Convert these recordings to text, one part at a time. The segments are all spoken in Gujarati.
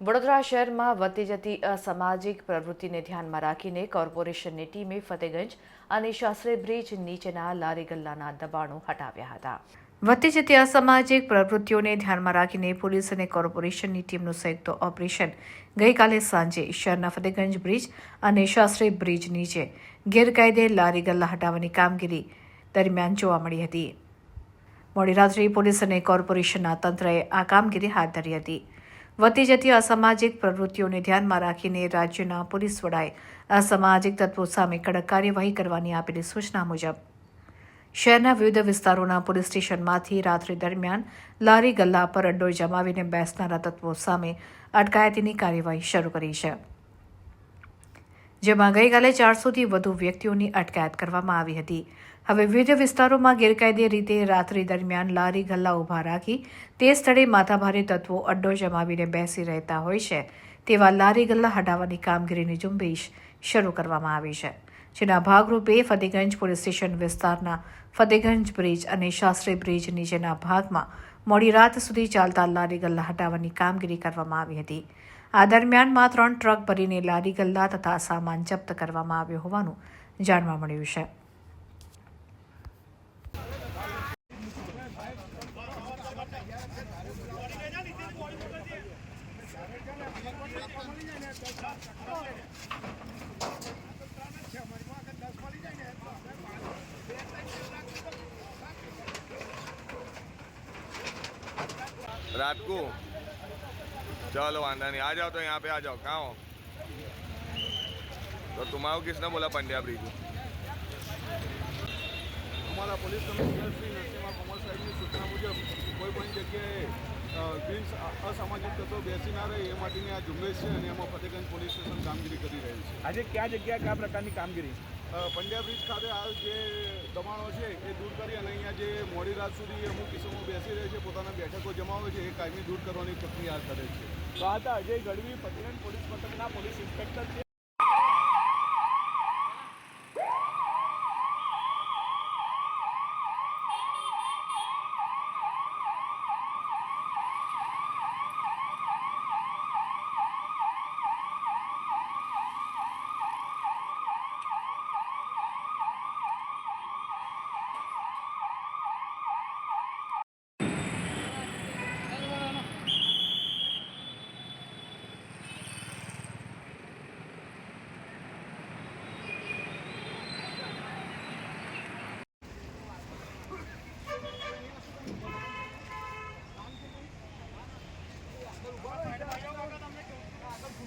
વડોદરા શહેરમાં વધતી જતી અસામાજિક પ્રવૃત્તિને ધ્યાનમાં રાખીને કોર્પોરેશનની ટીમે ફતેગંજ અને શાસ્ત્રી બ્રિજ નીચેના લારી ગલ્લાના દબાણો હટાવ્યા હતા. વધતી જતી અસામાજિક પ્રવૃત્તિઓને ધ્યાનમાં રાખીને પોલીસ અને કોર્પોરેશનની ટીમનું સંયુક્ત ઓપરેશન ગઈકાલે સાંજે શહેરના ફતેગંજ બ્રિજ અને શાસ્ત્રી બ્રિજ નીચે ગેરકાયદે લારી ગલ્લા હટાવવાની કામગીરી દરમિયાન જોવા મળી હતી. મોડી રાત્રે પોલીસ અને કોર્પોરેશનના તંત્રએ આ કામગીરી હાથ ધરી હતી. વધતી જતી અસામાજિક પ્રવૃત્તિઓને ધ્યાનમાં રાખીને રાજ્યના પોલીસ વડાએ અસામાજિક તત્વો સામે કડક કાર્યવાહી કરવાની આપેલી સૂચના મુજબ. શહેરના વિવિધ વિસ્તારોના પોલીસ સ્ટેશનમાંથી રાત્રિ દરમિયાન લારી ગલ્લા પર અડ્ડો જમાવીને બેસનારા તત્વો સામે અટકાયતીની કાર્યવાહી શરૂ કરી છે. જેમાં ગઈકાલે ચારસોથી વધુ વ્યક્તિઓની અટકાયત કરવામાં આવી હતી. હવે વિવિધ વિસ્તારોમાં ગેરકાયદે રીતે રાત્રિ દરમિયાન લારી ગલ્લા ઊભા રાખી તે સ્થળે માથાભારે તત્વો અડ્ડો જમાવીને બેસી રહેતા હોય છે. તેવા લારી ગલ્લા હટાવવાની કામગીરીની ઝુંબેશ શરૂ કરવામાં આવી છે. જેના ભાગરૂપે ફતેગંજ પોલીસ સ્ટેશન વિસ્તારના ફતેગંજ બ્રિજ અને શાસ્ત્રી બ્રિજ નીચેના ભાગમાં મોડી રાત સુધી ચાલતા લારી ગલ્લા હટાવવાની કામગીરી કરવામાં આવી હતી. આ દરમિયાનમાં ત્રણ ટ્રક ભરીને લારી ગલ્લા તથા સામાન જપ્ત કરવામાં આવ્યો હોવાનું જાણવા મળ્યું છે रात को चलो वांदा नहीं आ जाओ तो यहाँ पे आ जाओ कहाँ हो तो तुम्हारा किसने बोला पंड्या ब्रिज અમારા પોલીસ કમિશનર શ્રી નરસિંહા કમલ સાહેબની સૂચના મુજબ કોઈ પણ જગ્યાએ અ, બિન અસામાજિક તત્વો બેસી ના રહે એ માટેની આ ઝુંબેશ છે અને એમાં ફતેગંજ પોલીસ સ્ટેશન કામગીરી કરી રહ્યું છે આજે કયા જગ્યા કયા પ્રકારની કામગીરી અ, પંડ્યા બ્રિજ ખાતે હાલ જે દબાણો છે એ દૂર કરી અને અહીંયા જે મોડી રાત સુધી અમુક કિસ્સામાં બેસી રહે છે, પોતાના બેઠકો જમાવે છે, એ કાયમી દૂર કરવાની પ્રક્રિયા કરે છે. તો આ હતા અજય ગઢવી ફતેગંજ પોલીસ મથકના પોલીસ ઇન્સ્પેક્ટર છે.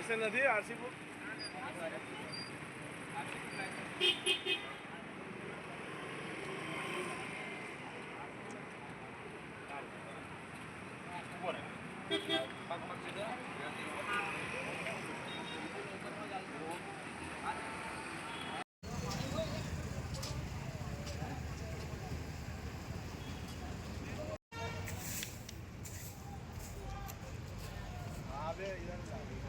લાયસન્સ નથી RC book Yeah, you don't know.